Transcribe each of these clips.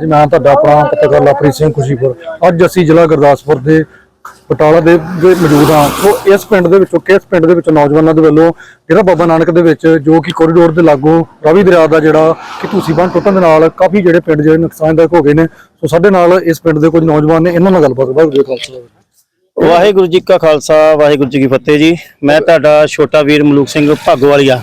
ਜੀ ਮੈਂ ਤੁਹਾਡਾ ਆਪਣਾ ਪੱਤਰਕਾਰ ਲਵਪ੍ਰੀਤ ਸਿੰਘ ਖੁਸ਼ੀਪੁਰ। ਅੱਜ ਅਸੀਂ ਜ਼ਿਲ੍ਹਾ ਗੁਰਦਾਸਪੁਰ ਦੇ ਬਟਾਲਾ ਦੇ ਦੇ ਮੌਜੂਦ ਹਾਂ। ਸੋ ਇਸ ਪਿੰਡ ਦੇ ਵਿੱਚੋਂ, ਕਿਸ ਪਿੰਡ ਦੇ ਵਿੱਚੋਂ ਨੌਜਵਾਨਾਂ ਦੇ ਵੱਲੋਂ ਜਿਹੜਾ ਬਾਬਾ ਨਾਨਕ ਦੇ ਵਿੱਚ ਜੋ ਕਿ ਕੋਰੀਡੋਰ ਦੇ ਲਾਗੋਂ ਰਾਵੀ ਦਰਿਆ ਦਾ ਜਿਹੜਾ ਕਿ ਤੁਸੀਂ ਬੰਨ ਟੁੱਟਣ ਦੇ ਨਾਲ ਕਾਫੀ ਜਿਹੜੇ ਪਿੰਡ ਜਿਹੜੇ ਨੁਕਸਾਨਦਾਇਕ ਹੋ ਗਏ ਨੇ। ਸੋ ਸਾਡੇ ਨਾਲ ਇਸ ਪਿੰਡ ਦੇ ਕੁਝ ਨੌਜਵਾਨ ਨੇ, ਇਹਨਾਂ ਨਾਲ ਗੱਲਬਾਤ ਵਾਹਿਗੁਰੂ ਜੀ ਖਾਲਸਾ ਵਾਹਿਗੁਰੂ ਜੀ ਕਾ ਖਾਲਸਾ, ਵਾਹਿਗੁਰੂ ਜੀ ਕੀ ਫਤਿਹ ਜੀ। ਮੈਂ ਤੁਹਾਡਾ ਛੋਟਾ ਵੀਰ ਮਲੂਕ ਸਿੰਘ ਭਾਗੋਵਾਲੀਆ।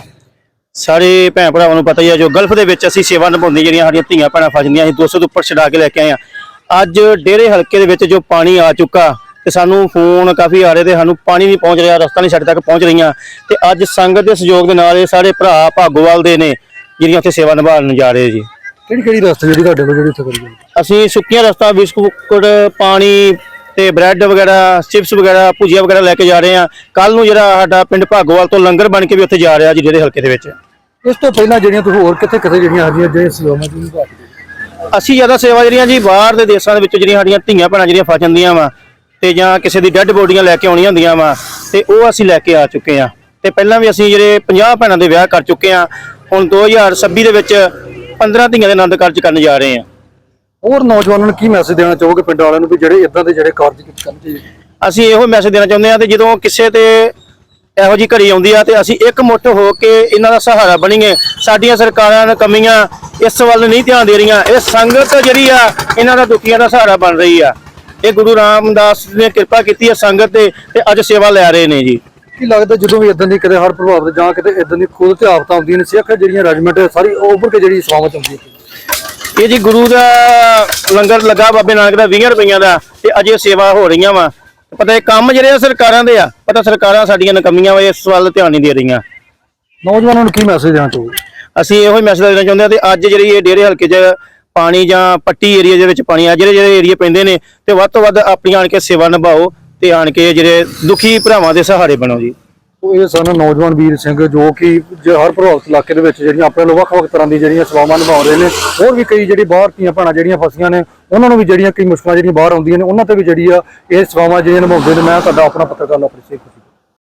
ਸਾਰੇ ਭੈਣ ਭਰਾਵਾਂ ਨੂੰ ਪਤਾ ਹੀ ਹੈ ਜੋ ਗਲਫ ਦੇ ਵਿੱਚ ਅਸੀਂ ਸੇਵਾ ਨਿਭਾਉਂਦੇ ਜਿਹੜੀਆਂ ਸਾਡੀਆਂ ਧੀਆਂ ਭੈਣਾਂ ਫਸਦੀਆਂ ਅਸੀਂ 200 ਤੋਂ ਉੱਪਰ ਛਡਾ ਕੇ ਲੈ ਕੇ ਆਏ ਆ ਅੱਜ ਡੇਰੇ ਹਲਕੇ ਦੇ ਵਿੱਚ ਜੋ ਪਾਣੀ ਆ ਚੁੱਕਾ ਤੇ ਸਾਨੂੰ ਫੋਨ ਕਾਫੀ ਆ ਰਹੇ ਤੇ ਸਾਨੂੰ ਪਾਣੀ ਨਹੀਂ ਪਹੁੰਚ ਰਿਹਾ ਰਸਤਾ ਨਹੀਂ ਸਾਡੇ ਤੱਕ ਪਹੁੰਚ ਰਹੀਆਂ। ਤੇ ਅੱਜ ਸੰਗਤ ਦੇ ਸਹਿਯੋਗ ਦੇ ਨਾਲ ਇਹ ਸਾਰੇ ਭਰਾ ਭਾਗੋਵਾਲ ਦੇ ਨੇ ਜਿਹੜੀਆਂ ਉੱਥੇ ਸੇਵਾ ਨਿਭਾਉਣ ਜਾ ਰਹੇ ਜੀ। ਕਿਹੜੀ ਕਿਹੜੀ ਰਸਤੇ ਜਿਹੜੀ ਤੁਹਾਡੇ ਕੋਲ ਜਿਹੜੀ ਉੱਥੇ ਕਰੀ ਅਸੀਂ ਸੁੱਕੀਆਂ ਰਸਤਾ ਬਿਸਕੁਟ ਪਾਣੀ ਤੇ ਬ੍ਰੈਡ ਵਗੈਰਾ ਚਿਪਸ ਵਗੈਰਾ ਭੁਜੀਆ ਵਗੈਰਾ ਲੈ ਕੇ ਜਾ ਰਹੇ ਆ ਕੱਲ ਨੂੰ ਜਿਹੜਾ ਸਾਡਾ ਪਿੰਡ ਭਾਗੋਵਾਲ ਤੋਂ ਲੰਗਰ ਬਣ ਕੇ ਵੀ ਉੱਥੇ ਜਾ ਰਿਹਾ ਜੀ ਜਿਹੜੇ ਹਲਕੇ ਦੇ ਵਿੱਚ। ਇਸ ਤੋਂ ਪਹਿਲਾਂ ਜਿਹੜੀਆਂ ਤੁਸੀਂ ਹੋਰ ਕਿੱਥੇ ਕਿੱਥੇ ਜਿਹੜੀਆਂ ਹਰੀਆਂ ਜਿਹੜੇ ਸੇਵਾਵਾਂ ਦੀ ਨਿਭਾਉਂਦੇ ਅਸੀਂ ਜ਼ਿਆਦਾ ਸੇਵਾ ਜਿਹੜੀਆਂ ਜੀ ਬਾਹਰ ਦੇ ਦੇਸ਼ਾਂ ਦੇ ਵਿੱਚ ਜਿਹੜੀਆਂ ਸਾਡੀਆਂ ਧੀਆਂ ਭੈਣਾਂ ਜਿਹੜੀਆਂ ਫਸ ਜਾਂਦੀਆਂ ਵਾ ਤੇ ਜਾਂ ਕਿਸੇ ਦੀ ਡੈੱਡ ਬੋਡੀਆਂ ਲੈ ਕੇ ਆਉਣੀਆਂ ਹੁੰਦੀਆਂ ਵਾ ਤੇ ਉਹ ਅਸੀਂ ਲੈ ਕੇ ਆ ਚੁੱਕੇ ਆ ਤੇ ਪਹਿਲਾਂ ਵੀ ਅਸੀਂ ਜਿਹੜੇ 50 ਭੈਣਾਂ ਦੇ ਵਿਆਹ ਕਰ ਚੁੱਕੇ ਆ ਹੁਣ 2026 ਦੇ ਵਿੱਚ 15 ਧੀਆਂ ਦੇ ਆਨੰਦ ਕਾਰਜ ਕਰਨ ਜਾ ਰਹੇ ਆ ਹੋਰ ਨੌਜਵਾਨਾਂ ਨੂੰ ਕੀ ਮੈਸੇਜ ਦੇਣਾ ਚਾਹੋਗੇ ਪਿੰਡ ਵਾਲਿਆਂ ਨੂੰ ਵੀ ਜਿਹੜੇ ਇਦਾਂ ਦੇ ਜਿਹੜੇ ਕਾਰਜ ਕਰਨ ਚਾਹੀਦੇ ਅਸੀਂ ਇਹੋ ਮੈਸੇਜ ਦੇਣਾ ਚਾਹੁੰਦੇ ਹਾਂ ਤੇ ਜਦੋਂ ਕਿਸੇ ਤੇ ਇਹੋ ਜੀ ਘੜੀ ਆਉਂਦੀ ਆ ਤੇ ਅਸੀਂ ਇੱਕ ਮੁੱਠ ਹੋ ਕੇ ਇਹਨਾਂ ਦਾ ਸਹਾਰਾ ਬਣੀਏ। ਸਾਡੀਆਂ ਸਰਕਾਰਾਂ ਨੇ ਕਮੀਆਂ ਇਸ ਵੱਲ ਨਹੀਂ ਧਿਆਨ ਦੇ ਰਹੀਆਂ। ਇਹ ਸੰਗਤ ਜਿਹੜੀ ਆ ਇਹਨਾਂ ਦਾ ਦੁਖੀਆਂ ਦਾ ਸਹਾਰਾ ਬਣ ਰਹੀ ਆ। ਇਹ ਗੁਰੂ ਰਾਮਦਾਸ ਨੇ ਕਿਰਪਾ ਕੀਤੀ ਹੈ ਸੰਗਤ ਤੇ ਤੇ ਅੱਜ ਸੇਵਾ ਲੈ ਰਹੇ ਨੇ ਜੀ। ਕੀ ਲੱਗਦਾ ਜਦੋਂ ਵੀ ਇਦਾਂ ਦੀ ਕਿਤੇ ਹਰ ਪ੍ਰਭਾਵਿਤ ਜਾਂ ਕਿਤੇ ਇਦਾਂ ਦੀ ਖੁਦ ਤੇ ਆਫਤਾਂ ਆਉਂਦੀਆਂ ਨੇ ਸਿੱਖ ਜਿਹੜੀਆਂ ਰੈਜੀਮੈਂਟ ਸਾਰੀ ਉੱਭਰ ਕੇ ਜਿਹੜੀ ਸੇਵਾਵਾਂ ਚੱਲਦੀ ਹੈ ਇਹ ਜੀ ਗੁਰੂ ਦਾ ਲੰਗਰ ਲੱਗਾ ਬਾਬੇ ਨਾਨਕ ਦਾ 20 ਰੁਪਈਆਂ ਦਾ ਤੇ ਅਜੇ ਸੇਵਾ ਹੋ ਰਹੀਆਂ ਵਾ। ਪਤਾ ਇਹ ਕੰਮ ਜਿਹੜੇ ਆ ਸਰਕਾਰਾਂ ਦੇ ਆ ਪਤਾ ਸਰਕਾਰਾਂ ਸਾਡੀਆਂ ਨਕਮੀਆਂ ਵਾ ਇਸ ਵੱਲ ਧਿਆਨ ਨਹੀਂ ਦੇ ਰਹੀਆਂ। ਨੌਜਵਾਨਾਂ ਨੂੰ ਕੀ ਮੈਸੇਜ ਦੇਣਾ ਚਾਹੋਗੇ? ਅਸੀਂ ਇਹੋ ਹੀ ਮੈਸੇਜ ਦੇਣਾ ਚਾਹੁੰਦੇ ਹਾਂ ਤੇ ਅੱਜ ਜਿਹੜੀ ਇਹ ਡੇਰੇ ਹਲਕੇ 'ਚ ਪਾਣੀ ਜਾਂ ਪੱਟੀ ਏਰੀਆ ਦੇ ਵਿੱਚ ਪਾਣੀ ਆ ਜਿਹੜੇ ਜਿਹੜੇ ਏਰੀਆ ਪੈਂਦੇ ਨੇ ਤੇ ਵੱਧ ਤੋਂ ਵੱਧ ਆਪਣੀ ਆਣ ਕੇ ਸੇਵਾ ਨਿਭਾਓ ਤੇ ਆਣ ਕੇ ਜਿਹੜੇ ਦੁਖੀ ਭਰਾਵਾਂ ਦੇ ਸਹਾਰੇ ਬਣੋ ਜੀ। ਇਹ ਸਨ ਨੌਜਵਾਨ ਵੀਰ ਸਿੰਘ ਜੋ ਕਿ ਜੇ ਹਰ ਪ੍ਰਭਾਵਿਤ ਇਲਾਕੇ ਦੇ ਵਿੱਚ ਜਿਹੜੀਆਂ ਆਪਣੇ ਨੂੰ ਵੱਖ-ਵੱਖ ਤਰ੍ਹਾਂ ਦੀ ਜਿਹੜੀਆਂ ਸੇਵਾਵਾਂ ਨਿਭਾ ਰਹੇ ਨੇ, ਹੋਰ ਵੀ ਕਈ ਜਿਹੜੀ ਬਾਹਰ ਦੀਆਂ ਭੈਣਾਂ ਜਿਹੜੀਆਂ ਫਸੀਆਂ ਨੇ, ਉਹਨਾਂ ਨੂੰ ਵੀ ਜਿਹੜੀਆਂ ਕਈ ਮੁਸ਼ਕਲਾਂ ਜਿਹੜੀਆਂ ਬਾਹਰ ਆਉਂਦੀਆਂ ਨੇ, ਉਹਨਾਂ ਤੇ ਵੀ ਜਿਹੜੀ ਆ ਇਹ ਸੇਵਾਵਾਂ ਜਿਹੜੀਆਂ ਨਿਭਾਉਂਦੇ ਨੇ, ਮੈਂ ਤੁਹਾਡਾ ਆਪਣਾ ਪੱਤਰਕਾਰ ਲਵਪ੍ਰੀਤ ਸਿੰਘ